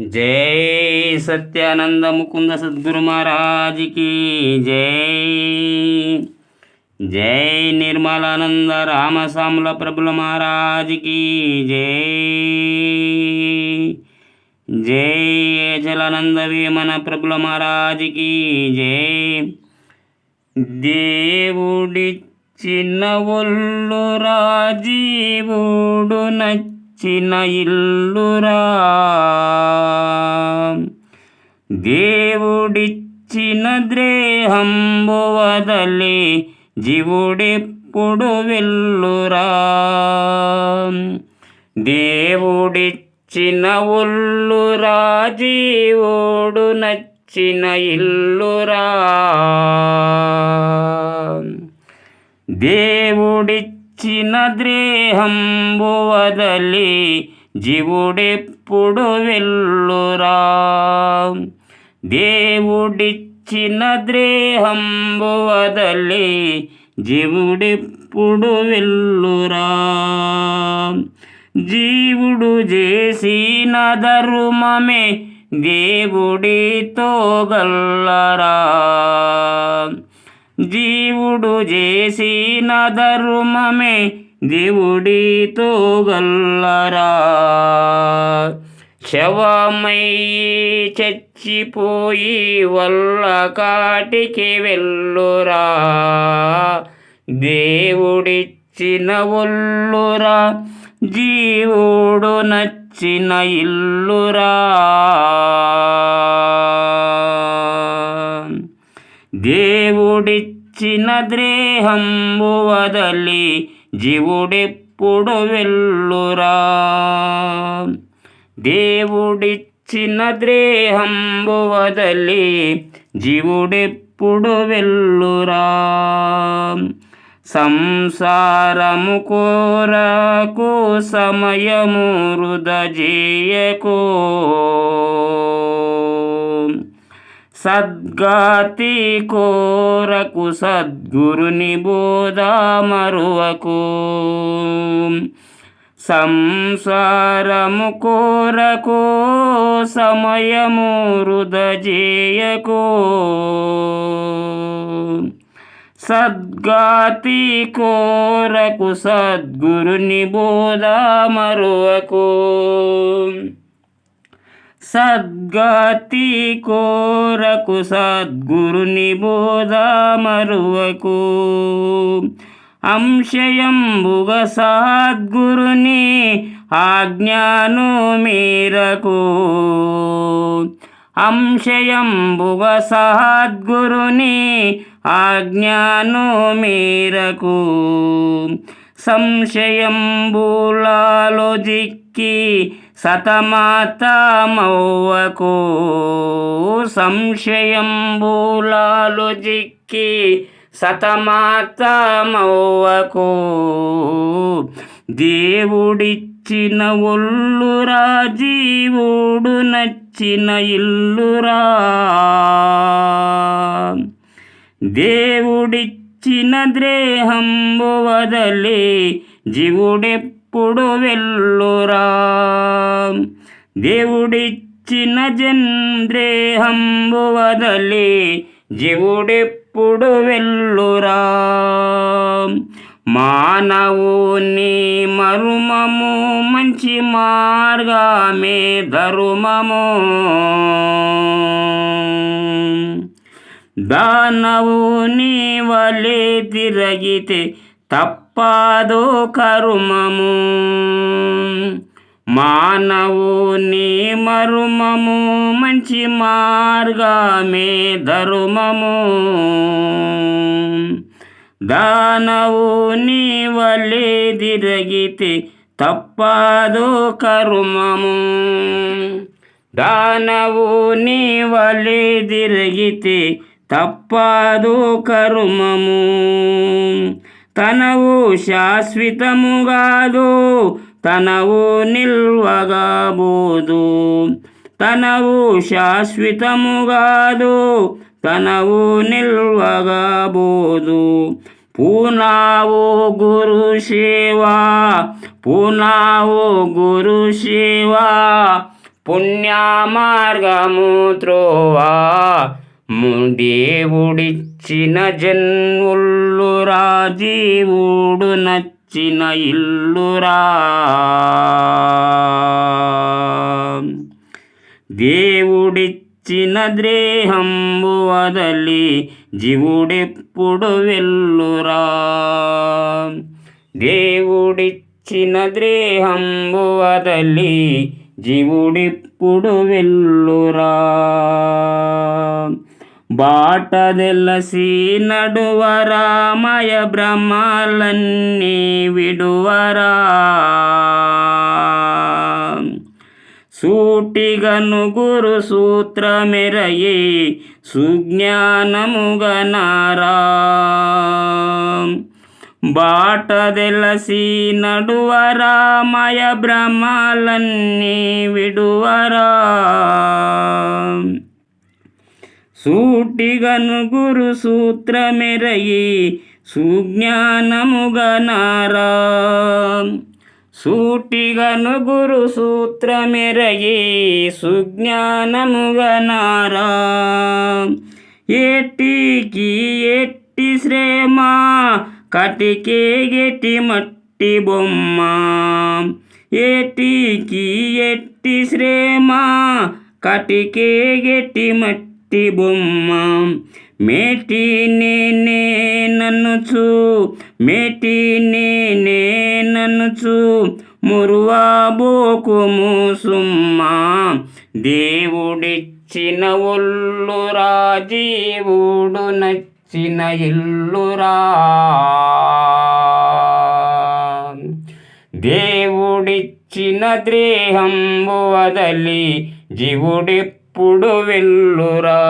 జై సత్యానంద ముకుంద సద్గురు మహారాజ్కి జై. జై నిర్మలానంద రామస్వాముల ప్రభుల మహారాజ్కి జై. జై ఏజలానంద వేమన ప్రభుల మహారాజ్కి జై. దేవుడి చిన్న ఒళ్ళు రాజీవుడు నచ్చ నచ్చిన ఇల్లురా. దేవుడిచ్చిన ద్రేహంబు వదలి జీవుడెప్పుడు వెళ్ళురా. దేవుడిచ్చిన ఒల్లురా జీవుడు నచ్చిన ఇల్లురా. దేవుడి ద్రేహంబు వదలి జీవుడెప్పుడు వెళ్ళురా? దేవుడిచ్చిన ద్రేహంబు వదలి జీవుడెప్పుడు వెళ్ళురా? జీవుడు చేసిన ధర్మమే దేవుడితో గల్లరా? జీవుడు చేసిన ధర్మమే దేవుడితో గల్లరా శవమై చచ్చిపోయి వల్ల కాటికి వెళ్ళురా. దేవుడిచ్చిన ఒల్లురా జీవుడు నచ్చిన ఇల్లురా. దే ద్రేహంబు వదలి జీవుడెప్పుడు వెళ్ళురా. దేవుడిచ్చిన ద్రేహంబు వదలి జీవుడెప్పుడు వెళ్ళురా. సంసారము కోరకు సమయము వృధజేయకు సద్గాతి కోరకు సద్గురుని బోధ మరువకు. సంసారము కోరకు సమయము వృధజేయకు. సద్గాతి కోరకు సద్గురుని బోధ మరువకు. సద్గతి కోరకు సద్గురుని బోధ మరువకు. అంశయంబుగ సద్గురుని ఆజ్ఞాను మీరకు. అంశయంబుగ సద్గురుని ఆజ్ఞాను మీరకు. సంశయంబులాలో జిక్కి సతమాతమవ్వకు. సంశయంబులాలో జిక్కి సతమాతమవ్వకు. దేవుడిచ్చిన ఒల్లురా జీవుడు నచ్చిన ఇల్లురా. దేవుడిచ్చిన ద్రేహంబు వదలి జీవుడెప్పుడు వెళ్ళురా? దేవుడిచ్చిన జంద్రేహంబు వదలి జీవుడెప్పుడు వెళ్ళురా? మానవుని మరుమము మంచి మార్గమే ధరుమము. దానవుని వలె తిరగితే తప్పదో కరుమము. మానవుని మరుమము మంచి మార్గమే ధర్మము. దానవుని వలె తిరగితే తప్పదో కరుమము. దానవుని వలె తిరిగితే తప్పదు కరుమము తనవు శాశ్వతము కాదు తనవు నిల్వగా బోదు తనవు శాశ్వతము కాదు తనవు నిల్వగా బోదు పూనావు గురు సేవా పూనావు గురు సేవా దేవుడిచ్చిన జన్ముల్లురా జీవుడు నచ్చిన ఇల్లురా. దేవుడిచ్చిన ద్రేహంబు వదలి జీవుడెప్పుడు వెళ్ళురా. దేవుడిచ్చిన ద్రేహంబు వదలి జీవుడిప్పుడు వెళ్ళురా. బాటదెలసి నడువరామయ బ్రహ్మలన్నీ విడువరా. సూటిగను గురు సూత్రమెరయి సుజ్ఞానముగనారా బాటదెలసి నడువరామయ బ్రహ్మలన్నీ విడువరా. సూటిగను గురు సూత్రమెరయి సుజ్ఞానముగనారా సూటిగను గురు సూత్రమెరయి సుజ్ఞానముగనారా ఎట్టికి ఎట్టి శ్రేమ కటికే గెటి మట్టి బొమ్మ. ఎట్టికి ఎట్టి శ్రేమ కటికే గెటి మట్టి బొమ్మ. మేటి నేనే నన్నుచు మేటి నేనే నన్నుచు మురువాబోకుము సుమ్మా దేవుడిచ్చిన ఒల్లురా జీవుడు నచ్చిన ఇల్లురా దేవుడిచ్చిన దేహం వదలి జీవుడి జీవుడెప్పుడు వెళ్ళురా?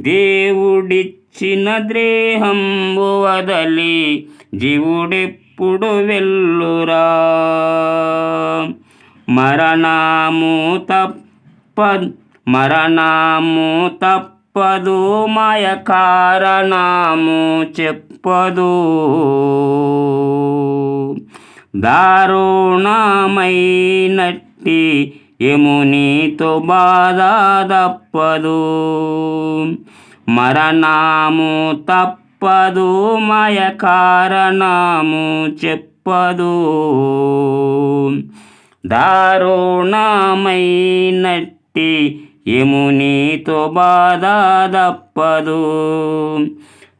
దేవుడిచ్చిన ద్రేహంబు వదలి జీవుడెప్పుడు వెళ్ళురా? మరణము తప్ప మరణము తప్పదు మయ కారణము చెప్పదు. దారుణమైనట్టి యమునితో బాధ తప్పదు. మరణము తప్పదు మయ కారణము చెప్పదు. దారుణమైనట్టి యమునితో బాధ తప్పదు.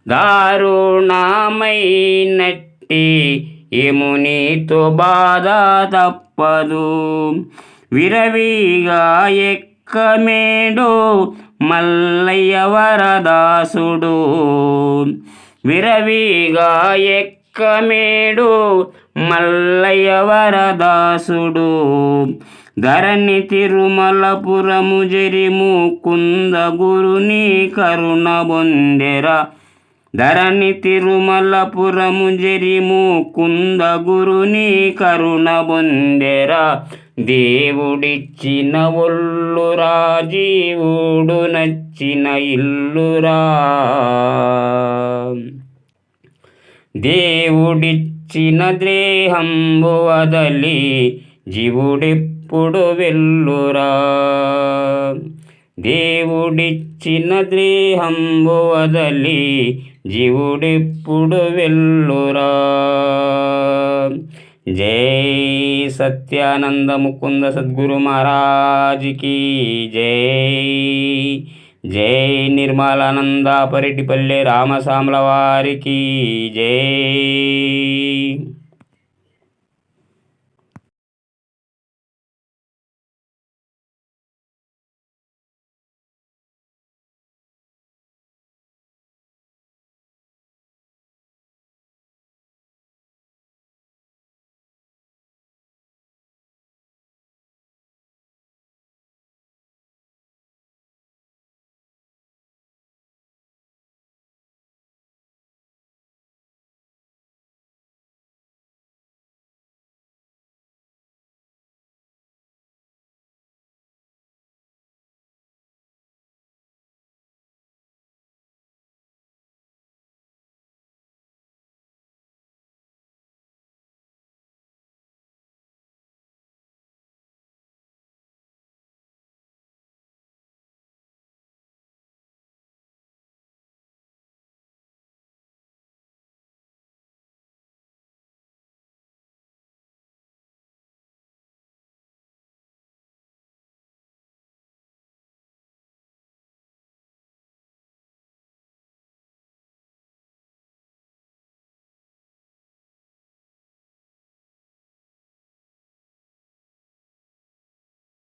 దారుణమైనట్టి యమునితో బాధ తప్పదు. విరవిగా ఎక్కమేడు మల్లయ్య వరదాసుడు. విరవిగా ఎక్కమేడు మల్లయ్య వరదాసుడు. ధరణి తిరుమలపురము జరిము కుంద గురుని కరుణ బొందెరా. ధరణి తిరుమలపురము జరిము కుంద గురుని కరుణ బొందెరా. దేవుడిచ్చిన ఒల్లురా జీవుడు నచ్చిన ఇల్లురా. దేవుడిచ్చిన ద్రేహంబు వదలి జీవుడెప్పుడు వెళ్ళురా. దేవుడిచ్చిన ద్రేహంబు వదలి జీవుడెప్పుడు వెళ్ళురా. జై సత్యానంద ముకుంద సద్గురు మహారాజ్కి జై. జై నిర్మలానంద పరిటిపల్లె రామసాముల వారికి జై.